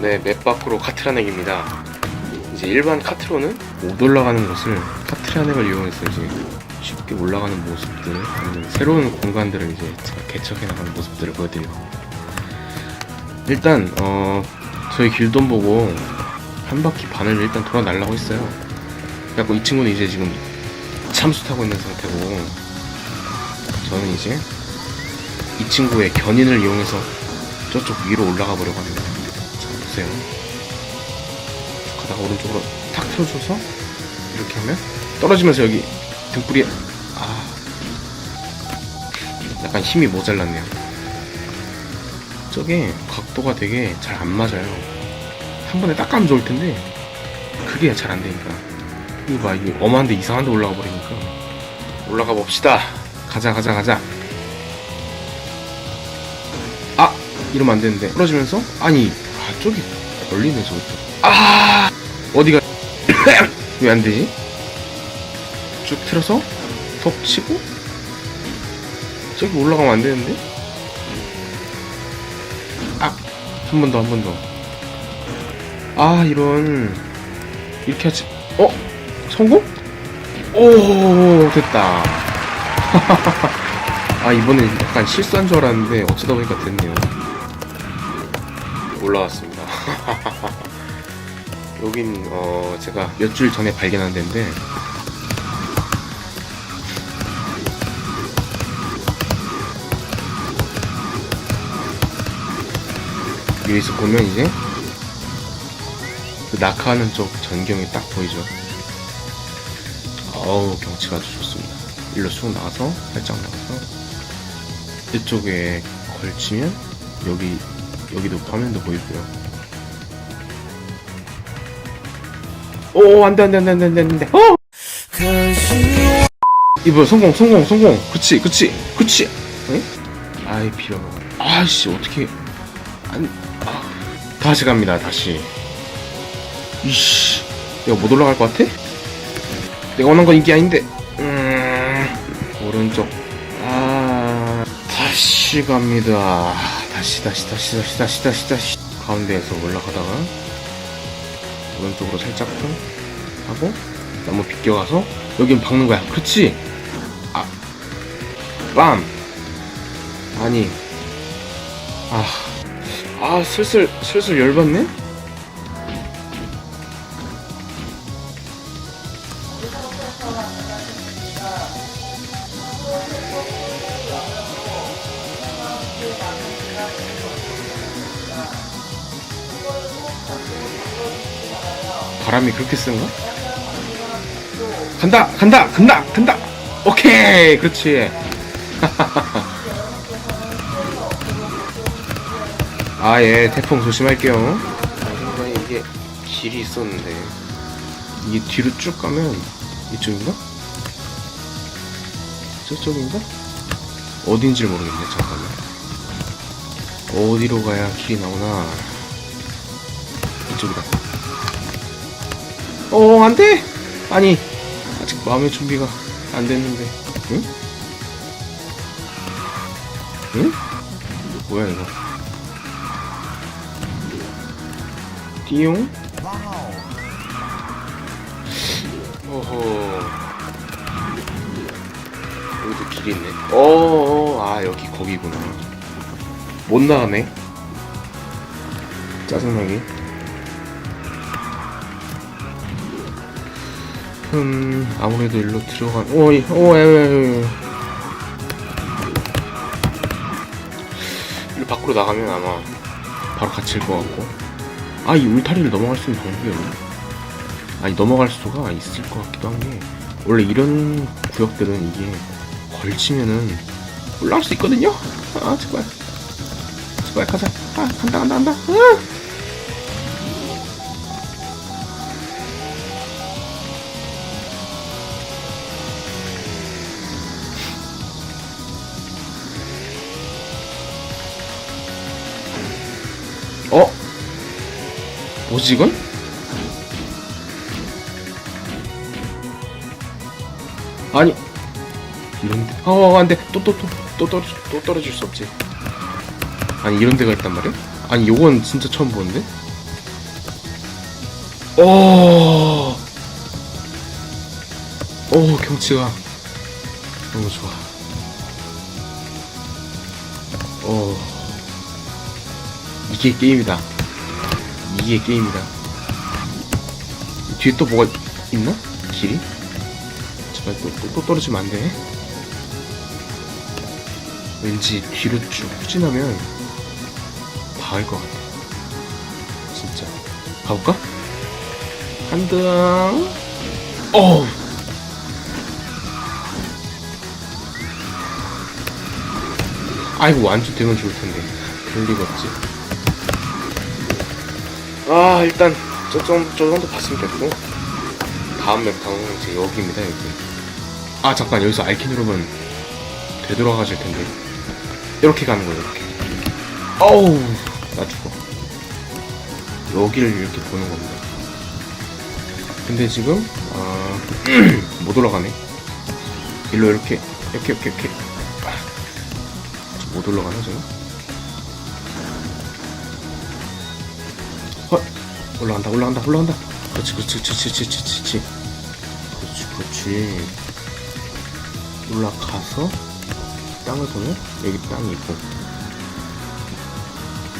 네, 맵 밖으로 카트라넥입니다. 이제 일반 카트로는 못 올라가는 곳을 카트라넥을 이용해서 이제 쉽게 올라가는 모습들, 아니면 새로운 공간들을 이제 개척해 나가는 모습들을 보여드리고. 일단, 어, 저희 길돈 보고 한 바퀴 반을 일단 돌아 날라고 했어요. 그래갖고 이 친구는 이제 지금 참수 타고 있는 상태고, 저는 이제 이 친구의 견인을 이용해서 저쪽 위로 올라가 보려고 합니다. 자, 보세요. 가다가 오른쪽으로 탁 틀어줘서 이렇게 하면 떨어지면서 여기 등불이 아 약간 힘이 모자랐네요. 저게 각도가 되게 잘 안 맞아요. 한 번에 딱 가면 좋을 텐데 그게 잘 안 되니까 이거 봐 이게 엄한데 이상한 데 올라가 버리니까 올라가 봅시다. 가자 가자 가자. 아 이러면 안 되는데 떨어지면서 아니 아 저기 걸리네 저것도. 아 어디가 왜 안 되지? 쭉 틀어서 턱 치고 저기 올라가면 안 되는데? 아 한 번 더 한 번 더. 아 이런. 이렇게 하지. 어? 성공? 오 됐다. 아 이번엔 약간 실수한 줄 알았는데 어쩌다 보니까 됐네요. 올라왔습니다 여긴 어 제가 몇줄 전에 발견한 데인데. 여기서 보면 이제 그 낙하하는 쪽 전경이 딱 보이죠? 어우 경치가 아주 좋습니다. 일로 쑥 나가서 살짝 나가서. 이쪽에 걸치면 여기 여기도 화면도 보이고요. 오 안돼 안 돼 안 돼 안 돼 안 돼 어! 이거 성공 성공 성공. 그치 그치 그치. 응? 아이 비어. 아씨 어떻게. 안 아, 다시 갑니다 다시. 이씨. 내가 못 올라갈 것 같아? 내가 원한 건 이게 아닌데. 음 오른쪽. 아 다시 갑니다. 다시 다시 다시 다시 다시 다시 다시. 가운데에서 올라가다가 오른쪽으로 살짝 쿵 하고 너무 비껴가서 여긴 박는 거야. 그렇지? 아 빰! 아니. 아, 아 슬슬 슬슬 열받네 바람이 그렇게 센가? 간다 간다 간다 간다. 오케이. 그렇지. 아 예. 태풍 조심할게요. 굉장히 이게 길이 있었는데. 이게 뒤로 쭉 가면 이쪽인가? 저쪽인가? 어딘지를 모르겠네 잠깐만. 어디로 가야 길이 나오나. 이쪽이다 어, 안 돼! 아니, 아직 마음의 준비가 안 됐는데. 응? 응? 뭐야, 이거. 띠용? 오호. 여기도 길이 있네. 어어, 아, 여기, 거기구나. 못 나가네. 짜증나게. 음 아무래도 일로 들어간 오이 오에 일 밖으로 나가면 아마 바로 갇힐 것 같고. 아 이 울타리를 넘어갈 수 있는 방법이 없네. 아니 넘어갈 수가 있을 것 같기도 한 게 원래 이런 구역들은 이게 걸치면은 올라갈 수 있거든요? 아 제발. 제발 가자. 아 간다 간다 간다. 아! 어? 뭐지 이건? 아니 이런데 어 안돼 또 또 또 또 또 떨어질 수 없지 아니 이런 데가 있단 말이야? 아니 요건 진짜 처음 보는데 오, 오 경치가 너무 좋아. 오, 이게 게임이다. 이게 게임이다. 뒤에 또 뭐가 있나? 길이? 제발 또, 또, 또 떨어지면 안 돼. 왠지 뒤로 쭉 후진하면 닿을 것 같아. 진짜. 가볼까? 한등. 어우. 아이고, 완주 되면 좋을 텐데. 그럴 리가 없지. 아, 일단, 저 정도, 저 정도 봤으면 됐고. 다음 맵 방은 이제 여기입니다, 여기. 아, 잠깐, 여기서 알키 누르면 되돌아가실 텐데. 이렇게 가는 거예요, 이렇게. 어우, 나 죽어. 여기를 이렇게 보는 겁니다. 근데 지금, 아, 못 올라가네. 일로 이렇게, 이렇게, 이렇게, 이렇게. 아, 저못 올라가나, 지금? 올라간다, 올라간다, 올라간다. 그렇지, 그렇지, 그렇지, 그렇지, 그렇지, 그렇지. 그렇지. 올라가서, 땅을 보면, 여기 땅이 있고.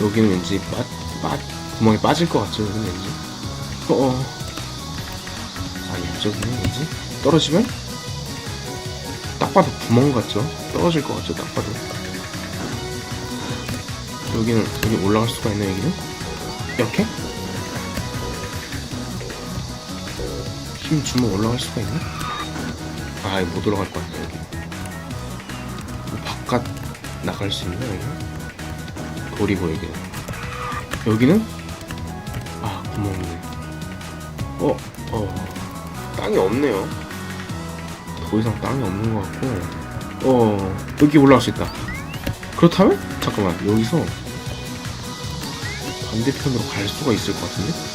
여기는 왠지 빠, 빠, 구멍이 빠질 것 같죠, 여기는 왠지. 어어. 아니, 저기는 왠지. 떨어지면? 딱 봐도 구멍 같죠? 떨어질 것 같죠, 딱 봐도. 여기는, 여기 올라갈 수가 있나, 여기는? 이렇게? 힘 주면 올라갈 수가 있나? 아, 못 올라갈 것 같아, 여기. 뭐 바깥 나갈 수 있나, 여기? 돌이고, 여기는. 여기는? 아, 구멍이네. 어, 어, 땅이 없네요. 더 이상 땅이 없는 것 같고, 어, 여기 올라갈 수 있다. 그렇다면? 잠깐만, 여기서 반대편으로 갈 수가 있을 것 같은데?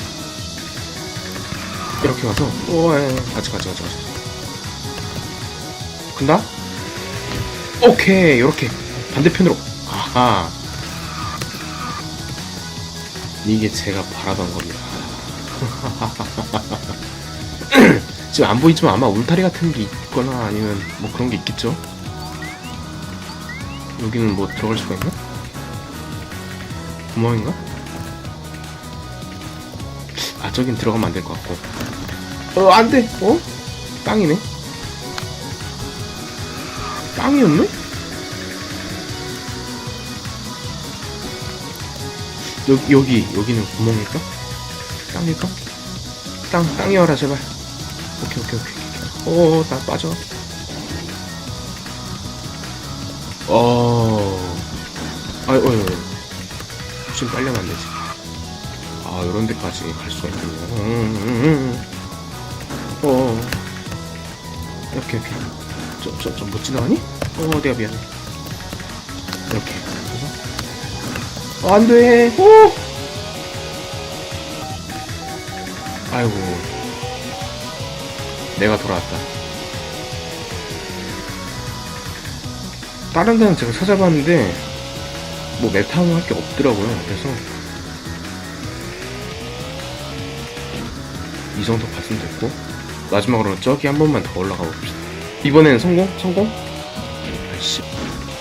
이렇게 가서, 오, 예, 예. 같이, 같이, 같이, 같이. 간다? 오케이, 이렇게. 반대편으로. 아하. 이게 제가 바라던 겁니다. 지금 안 보이지만 아마 울타리 같은 게 있거나 아니면 뭐 그런 게 있겠죠? 여기는 뭐 들어갈 수가 있나? 구멍인가? 아, 저긴 들어가면 안 될 것 같고. 어, 안 돼! 어? 땅이네? 땅이었네? 여기, 여기, 여기는 구멍일까? 땅일까? 땅, 땅이어라, 제발. 오케이, 오케이, 오케이. 오케이. 오, 나 빠져. 어, 아유, 어유, 어유. 좀 빨려면 안 되지. 아, 요런 데까지 갈 수가 있군요. 음, 음, 음. 어, 이렇게, 이렇게. 저, 저, 저, 못 지나가니? 어, 내가 미안해. 이렇게. 그래서. 안 돼! 오! 아이고. 내가 돌아왔다. 다른 데는 제가 찾아봤는데, 뭐 메타운 할게 없더라고요. 그래서, 이 정도 봤으면 됐고, 마지막으로 저기 한 번만 더 올라가 봅시다. 이번엔 성공? 성공? 아이씨.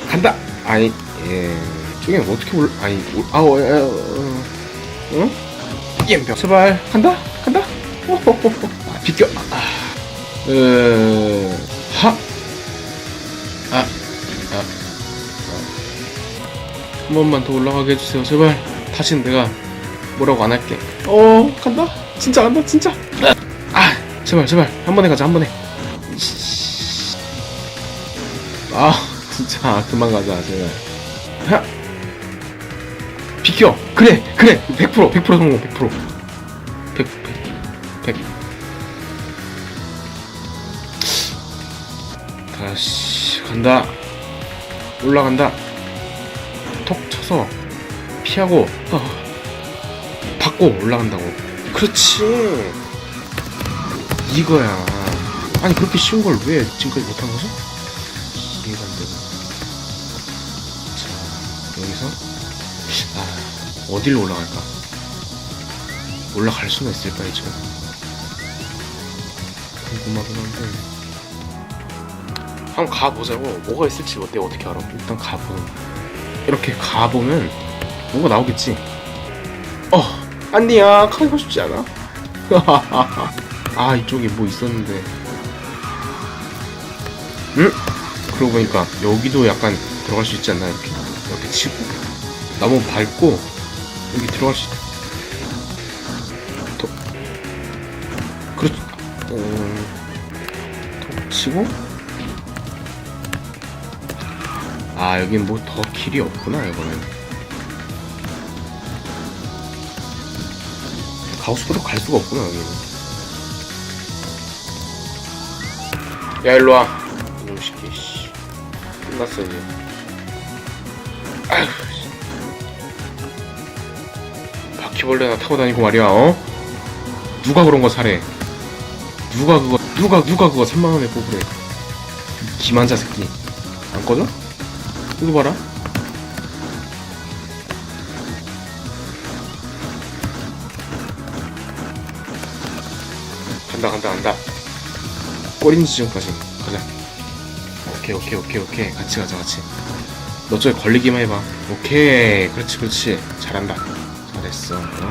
간다! 아니, 예. 저기는 어떻게 올, 아니, 올, 아, 어, 어, 어, 어? 옌병. 제발, 간다? 간다? 호호호호. 아, 비켜. 아, 으, 하. 아, 아, 아. 한 번만 더 올라가게 해주세요. 제발. 다시는 내가 뭐라고 안 할게. 어, 간다? 진짜 간다, 진짜. 아, 제발, 제발. 한 번에 가자, 한 번에. 아, 진짜. 그만 가자, 제발. 하. 비켜! 그래! 그래! 100% 100% 성공 100% 100 100 100 다시 간다 올라간다 톡 쳐서 피하고 어, 받고 올라간다고 그렇지. 이거야. 아니 그렇게 쉬운 걸 왜 지금까지 못한 거지? 이해가 안 되고 자 여기서. 아, 어디로 올라갈까? 올라갈 수는 있을까 이제 궁금하긴 한데. 한번 가보자고. 뭐가 있을지 내가 어떻게 알아? 일단 가보는 이렇게 가보면 뭐가 나오겠지? 어 아니야 가고 싶지 않아. 아 이쪽에 뭐 있었는데. 응? 그러고 보니까 여기도 약간 들어갈 수 있지 않나 이렇게. 이렇게 치고. 나무 밟고 여기 들어갈 수 있다. 더 그렇지. 어... 더 치고. 아 여긴 뭐 더 길이 없구나 이거는 가우스프로 갈 수가 없구나 여기는 야 일로와. 이놈 새끼 씨. 끝났어 이제. 아휴 씨. 바퀴벌레나 타고 다니고 말이야 어? 누가 그런 거 사래? 누가 그거 누가 누가 그거 3만원에 뽑으래? 기만자 새끼. 안 꺼져? 이거 봐라 간다 간다 간다. 꼬린 지점까지. 가자. 오케이 오케이 오케이 오케이. 같이 가자 같이. 너 저기 걸리기만 해봐. 오케이. 그렇지 그렇지. 잘한다. 잘했어 어?